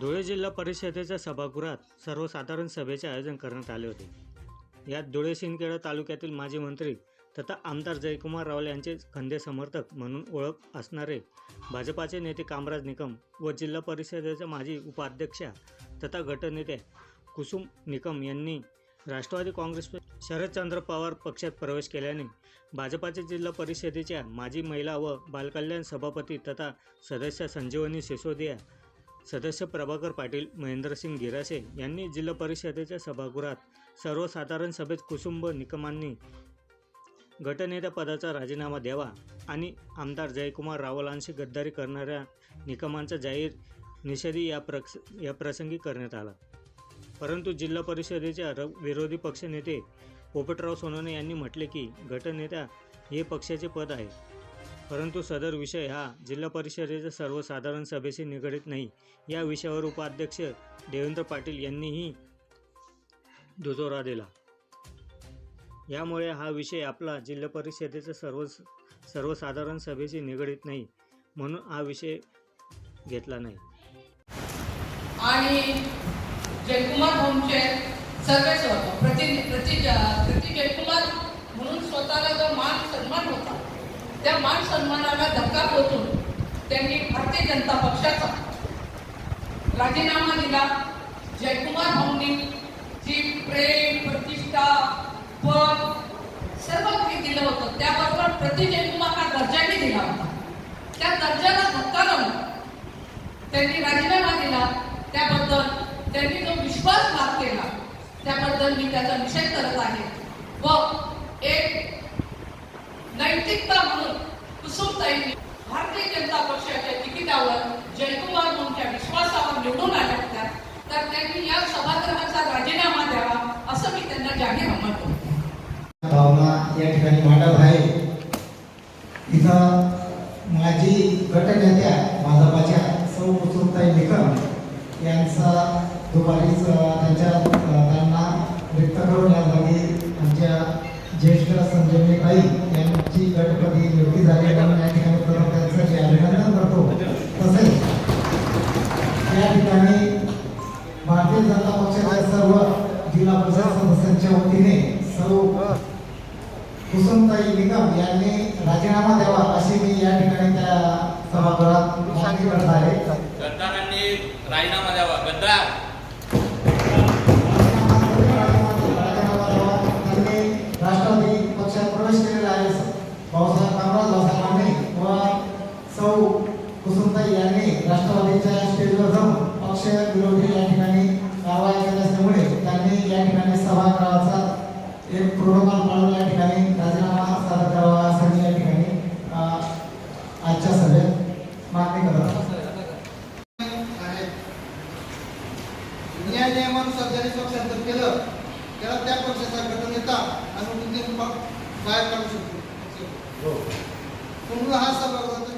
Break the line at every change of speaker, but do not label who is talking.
धुळे जिल्हा परिषदेच्या सभागृहात सर्वसाधारण सभेचे आयोजन करण्यात आले होते. यात धुळे शिंदखेडा तालुक्यातील माजी मंत्री तथा आमदार जयकुमार रावल यांचे खंदे समर्थक म्हणून ओळख असणारे भाजपाचे नेते कामराज निकम व जिल्हा परिषदेच्या माजी उपाध्यक्षा तथा गटनेत्या कुसुम निकम यांनी राष्ट्रवादी काँग्रेस शरदचंद्र पवार पक्षात प्रवेश केल्याने भाजपाच्या जिल्हा परिषदेच्या माजी महिला व बालकल्याण सभापती तथा सदस्य संजीवनी सिसोदिया सदस्य प्रभाकर पाटील महेंद्रसिंग गिरासे यांनी जिल्हा परिषदेच्या सभागृहात सर्वसाधारण सभेत कुसुंब निकमांनी गटनेता पदाचा राजीनामा द्यावा आणि आमदार जयकुमार रावलांशी गद्दारी करणाऱ्या निकमांचा जाहीर निषेधी या प्रक्स या प्रसंगी करण्यात आला. परंतु जिल्हा परिषदेच्या र विरोधी पक्षनेते पोपटराव सोनवणे यांनी म्हटले की गटनेता हे पक्षाचे पद आहे. परंतु सदर विषय हा जिल्हा परिषदेच्या सर्वसाधारण सभेशी निगडीत नाही. या विषयावर उपाध्यक्ष देवेंद्र पाटील यांनीही दुजोरा दिला. यामुळे हा विषय आपला जिल्हा परिषदेच्या सर्व सर्वसाधारण सभेशी निगडीत नाही म्हणून हा विषय घेतला नाही.
आणि जयकुमार होमचे सर्वेच होतो. प्रति प्रति प्रति जयकुमार म्हणून स्वतःला जो मान सन्मान होता त्या मान सन्मानाला धक्का पोहोचून त्यांनी भारतीय जनता पक्षाचा राजीनामा दिला. जयकुमार भाऊंनी जी प्रेम प्रतिष्ठा पद सर्व काही दिलं होतं त्याबरोबर प्रति जयकुमार हा दर्जाही दिला होता. त्या दर्जाला धक्का लावून त्यांनी राजीनामा दिला. त्याबद्दल त्यांनी जो विश्वासघात केला त्याबद्दल मी त्याचा निषेध करत आहे. व एक नैतिकता म्हणून कुसुमताईंनी भारतीय जनता पक्षाच्या तिकिटावर जयकुमार म्हणूनच्या विश्वासावर निवडून आल्या होत्या तर त्यांनी या सभागृहाचा राजीनामा द्यावा असं मी त्यांना जाहीर म्हणतो.
भावना या ठिकाणी मांडत आहे. इथं माझी गटनेत्या भाजपाच्या सौ कुसुमताई निकम यांचा दुपारीच त्यांच्या त्यांना व्यक्त करून या जागी आमच्या ज्येष्ठ संजीवनी ताई यांची गटपती निवडी झाली म्हणून या ठिकाणी प्रथम त्यांचं मी अभिनंदन करतो तसेच या ठिकाणी भारतीय जनता पक्षाच्या सर्व जिल्हा परिषद सदस्यांच्या वतीने सर्व कुसुमताई निगम यांनी राजीनामा द्यावा अशी मी या ठिकाणी त्या सभागृहात मागणी करत आहे.
गद्दारांनी राजीनामा द्यावा. गद्दार
पक्ष विरोधी या ठिकाणी कारवाई केली असल्यामुळे त्यांनी या ठिकाणी सभागृहाचा एक प्रोटोकॉल पाळून या ठिकाणी राजीनामा सादर करावा असं या ठिकाणी आजच्या सभेत मागणी करत आहे.
आहेत न्याय पक्षांतर केलं त्याला त्या पक्षाचा गटनेता आणि बाहेर काढू शकतो. पुन्हा हा सभागृहाचा